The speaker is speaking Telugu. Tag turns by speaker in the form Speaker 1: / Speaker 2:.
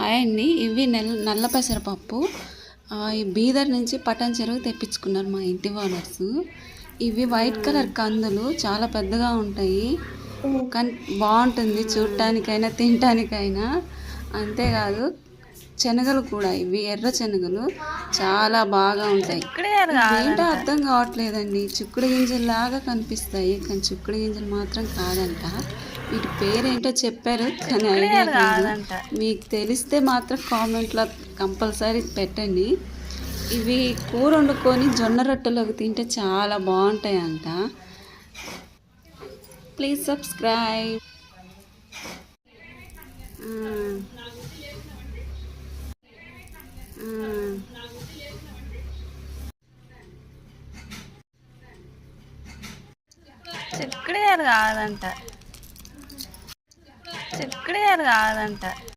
Speaker 1: హాయ్ అండి. ఇవి నెల నల్ల పెసరపప్పు. ఈ బీదర్ నుంచి పటాన్ చెరువు తెప్పించుకున్నారు మా ఇంటి ఓనర్స్. ఇవి వైట్ కలర్ కందులు చాలా పెద్దగా ఉంటాయి. కానీ బాగుంటుంది చూడటానికైనా తినటానికైనా అంతేకాదు శనగలు కూడా ఇవి ఎర్ర శనగలు చాలా బాగా ఉంటాయి. ఏంటో అర్థం కావట్లేదండి. చిక్కుడు గింజల్లాగా కనిపిస్తాయి కానీ చిక్కుడు గింజలు మాత్రం కాదంట. వీటి పేరేంటో చెప్పారు కానీ ఐడియా లేదు. మీకు తెలిస్తే మాత్రం కామెంట్లో కంపల్సరీ పెట్టండి. ఇవి కూర వండుకొని జొన్న రొట్టెలోకి తింటే చాలా బాగుంటాయి అంట ప్లీజ్ సబ్స్క్రైబ్.
Speaker 2: చిక్కుడు గారు కాదంట చిక్కుడుగారు కాదంట